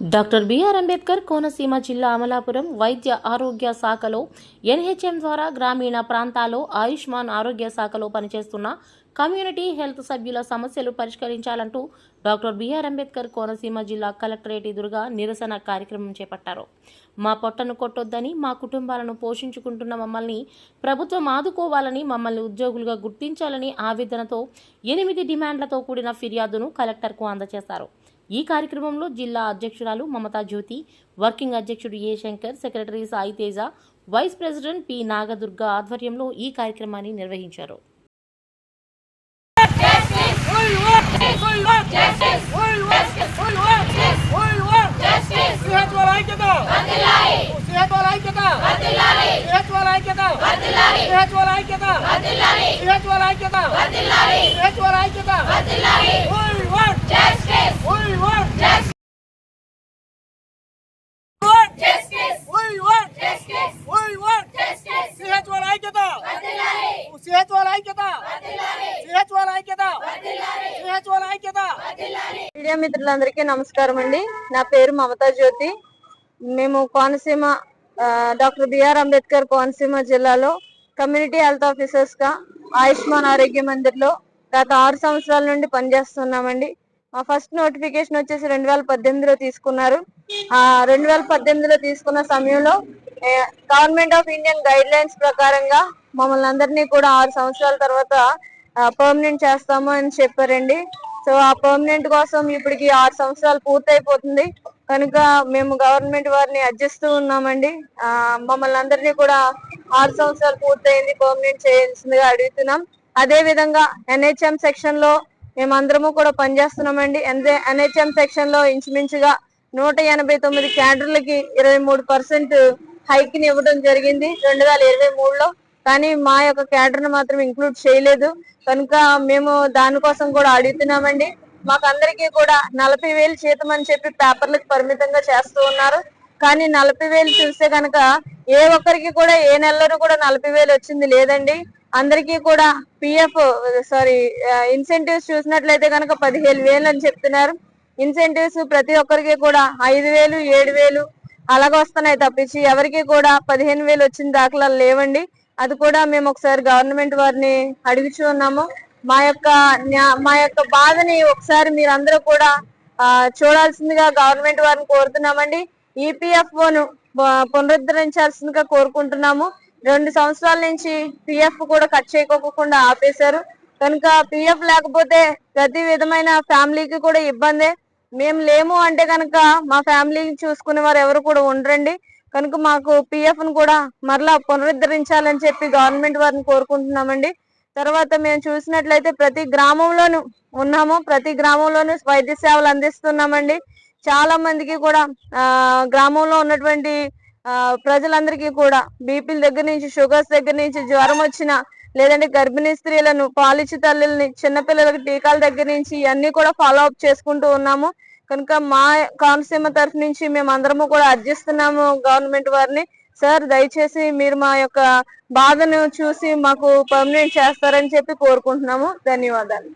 Doctor BR Ambedkar Konaseema జిల్లా అమలాపురం వైద్య ఆరోగ్య శాఖలో ఎన్హెచ్ఎం ద్వారా గ్రామీణ ప్రాంతాల్లో ఆయుష్మాన్ ఆరోగ్య శాఖలో పనిచేస్తున్న కమ్యూనిటీ హెల్త్ సభ్యుల సమస్యలు పరిష్కరించాలంటూ డాక్టర్ బిఆర్ అంబేద్కర్ కోనసీమ జిల్లా కలెక్టరేట్ ఎదురుగా నిరసన కార్యక్రమం చేపట్టారు. మా పొట్టను కొట్టొద్దని మా కుటుంబాలను పోషించుకుంటున్న మమ్మల్ని ప్రభుత్వం ఆదుకోవాలని మమ్మల్ని ఉద్యోగులుగా గుర్తించాలని ఆవేదనతో ఎనిమిది డిమాండ్లతో కూడిన ఫిర్యాదును కలెక్టర్కు అందజేశారు. ఈ కార్యక్రమంలో జిల్లా అధ్యక్షురాలు మమతా జ్యోతి వర్కింగ్ అధ్యక్షుడు A Shankar secretary Sai Teja vice president P Nagadurga ఆధ్వర్యంలో ఈ కార్యక్రమాన్ని నిర్వహించారు Yes. మీడియా మిత్రులందరికీ నమస్కారం అండి. నా పేరు మమతా జ్యోతి. మేము కోనసీమ డాక్టర్ బిఆర్ అంబేద్కర్ కోనసీమ జిల్లాలో కమ్యూనిటీ హెల్త్ ఆఫీసర్స్గా ఆయుష్మాన్ ఆరోగ్య మందిర్లో గత ఆరు సంవత్సరాల నుండి పనిచేస్తున్నామండి. ఫస్ట్ నోటిఫికేషన్ వచ్చేసి రెండు వేల పద్దెనిమిదిలో తీసుకున్నారు. ఆ రెండు వేల పద్దెనిమిదిలో తీసుకున్న సమయంలో government of Indian guidelines ప్రకారంగా మమ్మల్ని అందరినీ కూడా ఆరు సంవత్సరాల తర్వాత పర్మనెంట్ చేస్తాము అని చెప్పారండి. సో ఆ పర్మనెంట్ కోసం ఇప్పటికి ఆరు సంవత్సరాలు పూర్తయిపోతుంది. కనుక మేము గవర్నమెంట్ వారిని అర్జిస్తూ ఉన్నామండి. ఆ, మమ్మల్ని అందరినీ కూడా ఆరు సంవత్సరాలు పూర్తయింది పర్మనెంట్ చేయాల్సిందిగా అడుగుతున్నాం. అదే విధంగా ఎన్హెచ్ఎం సెక్షన్లో మేమందరము కూడా పనిచేస్తున్నామండి. ఎన్హెచ్ఎం సెక్షన్లో ఇంచుమించుగా నూట ఎనభై తొమ్మిది క్యాడర్లకి ఇరవై మూడు పర్సెంట్ హైక్ని ఇవ్వడం జరిగింది. రెండు వేల ఇరవై మూడులో. కానీ మా యొక్క క్యాడర్ను మాత్రం ఇంక్లూడ్ చేయలేదు. కనుక మేము దానికోసం కూడా అడుగుతున్నామండి. మాకు అందరికీ కూడా నలభై వేలు జీతం అని చెప్పి పేపర్లకు పరిమితంగా చేస్తూ ఉన్నారు. కానీ నలభై వేలు చూస్తే కనుక ఏ ఒక్కరికి కూడా ఏ నెలలో కూడా నలభై వేలు వచ్చింది లేదండి. అందరికీ కూడా పిఎఫ్ సారీ ఇన్సెంటివ్స్ చూసినట్లయితే కనుక పదిహేను వేలు అని చెప్తున్నారు. ఇన్సెంటివ్స్ ప్రతి ఒక్కరికి కూడా ఐదు వేలు ఏడు వేలు అలాగ వస్తున్నాయి తప్పించి ఎవరికి కూడా పదిహేను వేలు వచ్చిన దాఖలాలు లేవండి. అది కూడా మేము ఒకసారి గవర్నమెంట్ వారిని అడిగిచూ ఉన్నాము. మా యొక్క మా యొక్క బాధని ఒకసారి మీరందరూ కూడా చూడాల్సిందిగా గవర్నమెంట్ వారిని కోరుతున్నామండి. ఈపీఎఫ్ఓను పునరుద్ధరించాల్సిందిగా కోరుకుంటున్నాము. రెండు సంవత్సరాల నుంచి పిఎఫ్ కూడా కట్ చేయకోకుండా ఆపేశారు. కనుక పిఎఫ్ లేకపోతే ప్రతి విధమైన ఫ్యామిలీకి కూడా ఇబ్బందే. మేము లేము అంటే కనుక మా ఫ్యామిలీని చూసుకునే వారు ఎవరు కూడా ఉండరండి. కనుక మాకు పిఎఫ్ను కూడా మరలా పునరుద్ధరించాలని చెప్పి గవర్నమెంట్ వారిని కోరుకుంటున్నామండి. తర్వాత మేము చూసినట్లయితే ప్రతి గ్రామంలోనూ ఉన్నాము. ప్రతి గ్రామంలోనూ వైద్య సేవలు అందిస్తున్నామండి. చాలా మందికి కూడా ఆ గ్రామంలో ఉన్నటువంటి ప్రజలందరికీ కూడా బీపీల దగ్గర నుంచి షుగర్స్ దగ్గర నుంచి జ్వరం వచ్చిన లేదంటే గర్భిణీ స్త్రీలను పాలిచ్చి తల్లుల్ని చిన్నపిల్లలకు టీకాల దగ్గర నుంచి ఇవన్నీ కూడా ఫాలో అప్ చేసుకుంటూ ఉన్నాము. కనుక మా కోనసీమ తరఫు నుంచి మేము అందరము కూడా అర్జిస్తున్నాము గవర్నమెంట్ వారిని. సార్ దయచేసి మీరు మా యొక్క బాధను చూసి మాకు పర్మనెంట్ చేస్తారని చెప్పి కోరుకుంటున్నాము. ధన్యవాదాలు.